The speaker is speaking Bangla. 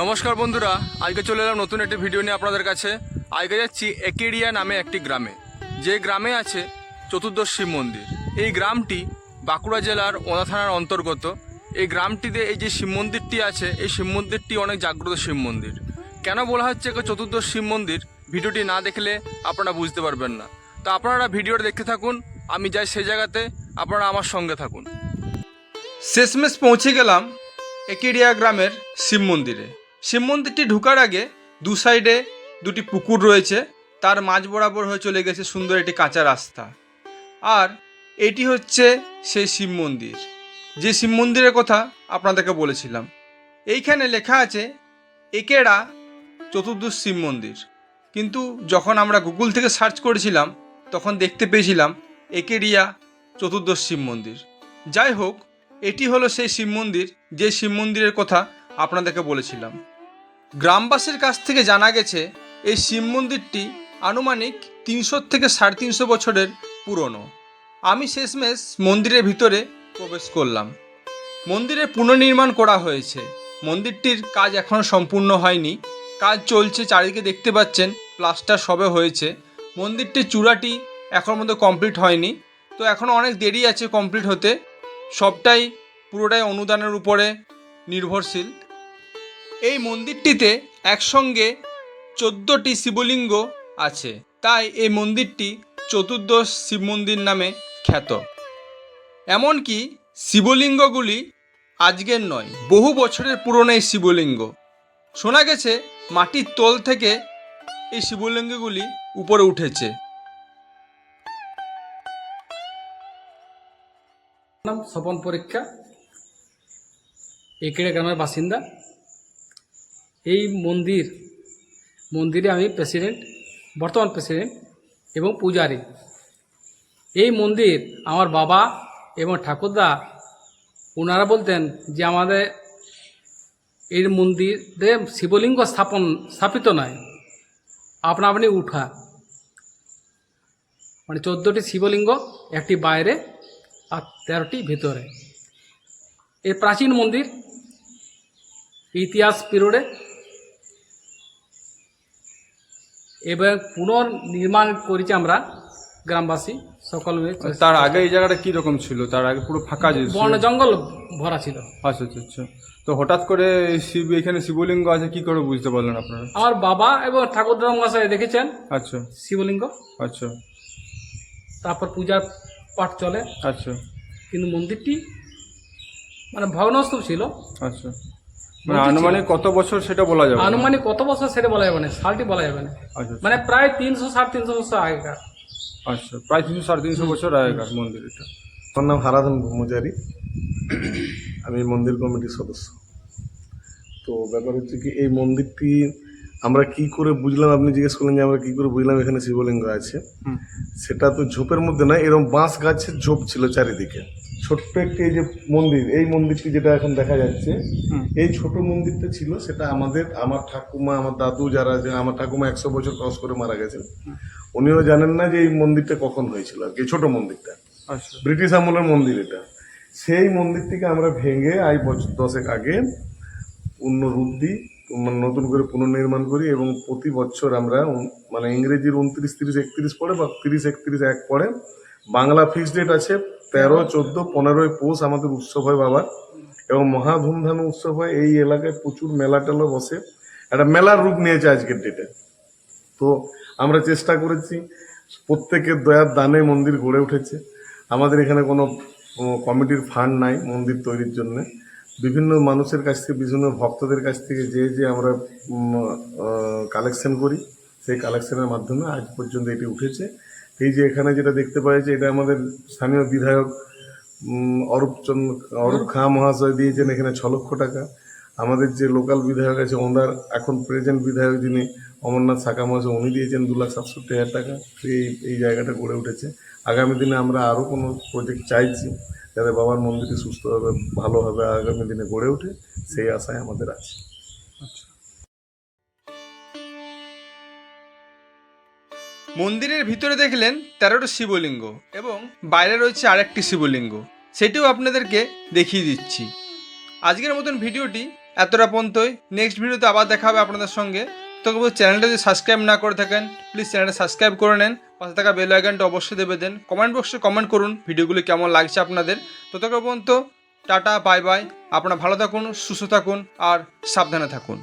নমস্কার বন্ধুরা, আজকে চলে এলাম নতুন একটি ভিডিও নিয়ে আপনাদের কাছে। আজকে যাচ্ছি একেরিয়া নামে একটি গ্রামে। যে গ্রামে আছে চতুর্দশ শিব মন্দির। এই গ্রামটি বাঁকুড়া জেলার ওনা থানার অন্তর্গত। এই গ্রামটিতে এই যে শিব মন্দিরটি আছে, এই শিব মন্দিরটি অনেক জাগ্রত শিব মন্দির। কেন বলা হচ্ছে একে চতুর্দশ শিব মন্দির? ভিডিওটি না দেখলে আপনারা বুঝতে পারবেন না। তো আপনারা ভিডিওটা দেখতে থাকুন, আমি যাই সে জায়গাতে, আপনারা আমার সঙ্গে থাকুন। শেষমেশ পৌঁছে গেলাম একেরিয়া গ্রামের শিব মন্দিরে। শিব মন্দিরটি ঢুকার আগে দু সাইডে দুটি পুকুর রয়েছে। তার মাঝ বরাবর হয়ে চলে গেছে সুন্দর একটি কাঁচা রাস্তা। আর এটি হচ্ছে সেই শিব মন্দির। যে শিব মন্দিরের কথা আপনাদেরকে বলেছিলাম। এইখানে লেখা আছে, একেরা চতুর্দশ শিব মন্দির। কিন্তু যখন আমরা গুগল থেকে সার্চ করেছিলাম, তখন দেখতে পেয়েছিলাম, একেরিয়া চতুর্দশ শিব মন্দির। যাই হোক, এটি হলো সেই শিব মন্দির, যে শিব মন্দিরের কথা আপনাদেরকে বলেছিলাম। গ্রামবাসীর কাছ থেকে জানা গেছে, এই শিব মন্দিরটি আনুমানিক তিনশো থেকে সাড়ে তিনশো বছরের পুরনো। আমি শেষমেশ মন্দিরের ভিতরে প্রবেশ করলাম। মন্দিরের পুনর্নির্মাণ করা হয়েছে। মন্দিরটির কাজ এখনও সম্পূর্ণ হয়নি। কাজ চলছে, চারিদিকে দেখতে পাচ্ছেন, প্লাস্টার সবে হয়েছে। মন্দিরটির চূড়াটি এখন মধ্যে কমপ্লিট হয়নি। তো এখনও অনেক দেরি আছে কমপ্লিট হতে। সবটাই পুরোটাই অনুদানের উপরে নির্ভরশীল। এই মন্দিরটিতে একসঙ্গে চোদ্দোটি শিবলিঙ্গ আছে। তাই এই মন্দিরটি চতুর্দশ শিব মন্দির নামে খ্যাত। এমনকি শিবলিঙ্গগুলি আজকের নয়, বহু বছরের পুরনো এই শিবলিঙ্গ। শোনা গেছে মাটির তল থেকে এই শিবলিঙ্গগুলি উপরে উঠেছে। নাম স্বপন পরীক্ষা। একেড়ে গ্রামের বাসিন্দা। এই মন্দির, মন্দিরে আমি প্রেসিডেন্ট বর্তমান প্রেসিডেন্ট এবং পূজারী। এই মন্দির আমার বাবা এবং ঠাকুরদা ওনারা বলতেন যে আমাদের এই মন্দিরে শিবলিঙ্গ স্থাপন, স্থাপিত নয়। আপনা আপনি উঠা। মানে চোদ্দোটি শিবলিঙ্গ, একটি বাইরে আর তেরোটি ভিতরে। এই প্রাচীন মন্দির, ইতিহাস পিরিয়ডে এবং পুনর্নির্মাণ করেছি আমরা গ্রামবাসী সকল মিলে তার আগে এই জায়গাটা কি রকম ছিল? তার আগে পুরো ফাঁকা যে বন জঙ্গল ভরা ছিল। আচ্ছা আচ্ছা আচ্ছা। তো হঠাৎ করে শিব এখানে শিবলিঙ্গ আছে কি করে বুঝতে পারলেন আপনারা? আমার বাবা এবং ঠাকুরদার মশাই দেখেছেন আচ্ছা। শিবলিঙ্গ। আচ্ছা। তারপর পূজার পাঠ চলে। আচ্ছা। কিন্তু মন্দিরটি মানে ভগ্নস্তূপ ছিল। আচ্ছা। মানে আনুমানিক কত বছর সেটা বলা যাবে? না? আনুমানিক কত বছর সেটা বলা যাবে না সালটি বলা যাবে না। আচ্ছা মানে প্রায় তিনশো সাড়ে তিনশো বছর আগেকার। আচ্ছা প্রায় তিনশো সাড়ে তিনশো বছর আগেকার মন্দির এটা। আমার নাম হারাধন ব্রহ্মচারী। আমি মন্দির কমিটির সদস্য। তো ব্যাপার হচ্ছে কি এই মন্দিরটি আমরা কি করে বুঝলাম আপনি জিজ্ঞেস করলেন যে আমরা কি করে বুঝলাম এখানে শিবলিঙ্গ আছে। সেটা তো ঝোপের মধ্যে না এরকম বাঁশ গাছের ঝোপ ছিল চারিদিকে। ছোট্ট একটি এই যে মন্দির এই মন্দিরটি যেটা এখন দেখা যাচ্ছে এই ছোট মন্দিরটা ছিল সেটা আমাদের আমার ঠাকুমা আমার দাদু যারা যে আমার ঠাকুমা একশো বছর ক্রস করে মারা গেছেন উনিও জানেন না যে এই মন্দিরটা কখন হয়েছিল আর কি ছোট মন্দিরটা। আচ্ছা। ব্রিটিশ আমলের মন্দির এটা। সেই মন্দিরটিকে আমরা ভেঙে আই বছর দশেক আগে পূর্ণ রূপ দিই মানে নতুন করে পুনর্নির্মাণ করি এবং প্রতি বছর আমরা মানে ইংরেজির উনত্রিশ তিরিশ একত্রিশ পড়ে বা তিরিশ একত্রিশ এক পড়ে বাংলা ফিক্সড ডেট আছে তেরো, চোদ্দ পনেরোই পৌষ আমাদের উৎসব হয় বাবার। এবং মহা ধুমধামে উৎসব হয়। এই এলাকায় প্রচুর মেলা টেলা বসে। একটা মেলার রূপ নিয়েছে আজকের ডেটে তো আমরা চেষ্টা করেছি। প্রত্যেকের দয়ার দানে মন্দির গড়ে উঠেছে। আমাদের এখানে কোনো কমিটির ফান্ড নাই মন্দির তৈরির জন্য। বিভিন্ন মানুষের কাছ থেকে, বিভিন্ন ভক্তদের কাছ থেকে যে যে আমরা কালেকশন করি, সেই কালেকশনের মাধ্যমে আজ পর্যন্ত এটি উঠেছে। এই যে এখানে যেটা দেখতে পাচ্ছি এটা আমাদের স্থানীয় বিধায়ক অরূপ চন্দ্র অরূপ খাঁ মহাশয় দিয়েছেন এখানে ছ লক্ষ টাকা। আমাদের যে লোকাল বিধায়ক আছে ওনার এখন প্রেজেন্ট বিধায়ক যিনি অমরনাথ শাখা মহাশয় উনি দিয়েছেন দু লাখ সাতষট্টি হাজার টাকা। এই এই জায়গাটা গড়ে উঠেছে। আগামী দিনে আমরা আরও কোনো প্রজেক্ট চাইছি যাতে বাবার মন্দিরটি সুস্থভাবে ভালোভাবে আগামী দিনে গড়ে ওঠে সেই আশায় আমাদের আছে। মন্দিরের ভিতরে দেখলেন তেরোটা শিবলিঙ্গ এবং বাইরে রয়েছে আরেকটি শিবলিঙ্গ। সেটিও আপনাদেরকে দেখিয়ে দিচ্ছি। আজকের মতন ভিডিওটি এতটা পর্যন্তই। নেক্সট ভিডিওতে আবার দেখা হবে আপনাদের সঙ্গে। তো চ্যানেলটা যদি সাবস্ক্রাইব না করে থাকেন প্লিজ চ্যানেলটা সাবস্ক্রাইব করে নেন। পাশে থাকা বেল আইকনটা অবশ্যই দেবে দেন। কমেন্ট বক্সে কমেন্ট করুন ভিডিওগুলি কেমন লাগছে আপনাদের। ততক্ষণ পর্যন্ত, টাটা বাই বাই আপনারা ভালো থাকুন, সুস্থ থাকুন, আর সাবধানে থাকুন।